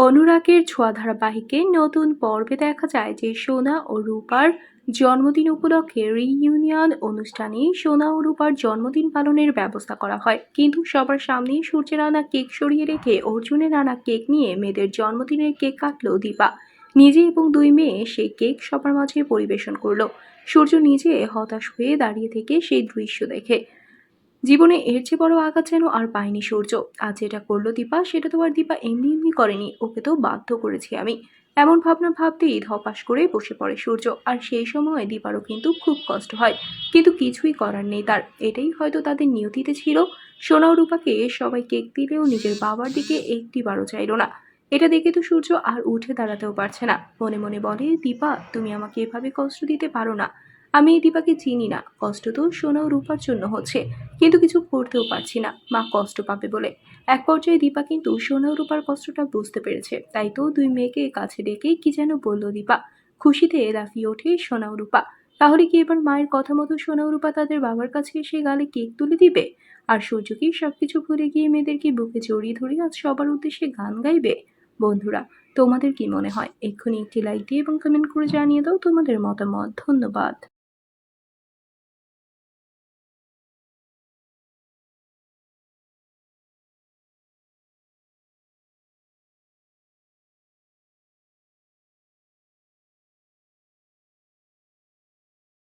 অনুরাগের ছোঁয়া ধারাবাহিকে নতুন পর্বে দেখা যায় যে সোনা ও রূপার জন্মদিন উপলক্ষে রিইউনিয়ন অনুষ্ঠানে সোনা ও রূপার জন্মদিন পালনের ব্যবস্থা করা হয়। কিন্তু সবার সামনে সূর্যের আনা কেক সরিয়ে রেখে অর্জুনের আনা কেক নিয়ে মেয়েদের জন্মদিনের কেক কাটলো দীপা। নিজে এবং দুই মেয়ে সেই কেক সবার মাঝে পরিবেশন করল। সূর্য নিজে হতাশ হয়ে দাঁড়িয়ে থেকে সেই দৃশ্য দেখে। জীবনে এর চেয়ে বড় আঘাত যেন আর পায়নি সূর্য। আজ যেটা করল দীপা, সেটা তো আর দীপা এমনি এমনি করেনি। ওকে তো বাধ্য করেছি আমি। এমন ভাবনা ভাবতেই ধপাস করে বসে পড়ে সূর্য। আর সেই সময় দীপারও কিন্তু খুব কষ্ট হয়। কিন্তু কিছুই করার নেই তার। এটাই হয়তো তাদের নিয়তিতে ছিল। সোনা রূপাকে সবাই কেক দিলেও নিজের বাবার দিকে একটিবারও চাইলো না। এটা দেখে তো সূর্য আর উঠে দাঁড়াতেও পারছে না। মনে মনে বলে, দীপা, তুমি আমাকে এভাবে কষ্ট দিতে পারো না। আমি এই দীপাকে চিনি না। কষ্ট তো সোনা রূপার জন্য হচ্ছে, কিন্তু কিছু করতেও পারছি না। মা কষ্ট পাবে বলে। এক পর্যায়ে দীপা কিন্তু সোনা রূপার কষ্টটা বুঝতে পেরেছে। তাই তো দুই মেয়েকে কাছে ডেকে কি যেন বলল দীপা। খুশিতে লাফিয়ে ওঠে সোনা রূপা। তাহলে কি এবার মায়ের কথা মতো সোনা রূপা তাদের বাবার কাছে এসে গালে কেক তুলে দিবে? আর সূর্য কি সবকিছু ভুলে গিয়ে মেয়েদেরকে বুকে জড়িয়ে ধরে আজ সবার উদ্দেশ্যে গান গাইবে? বন্ধুরা, তোমাদের কি মনে হয়? এক্ষুনি একটি লাইক দিয়ে এবং কমেন্ট করে জানিয়ে দাও তোমাদের মতামত। ধন্যবাদ।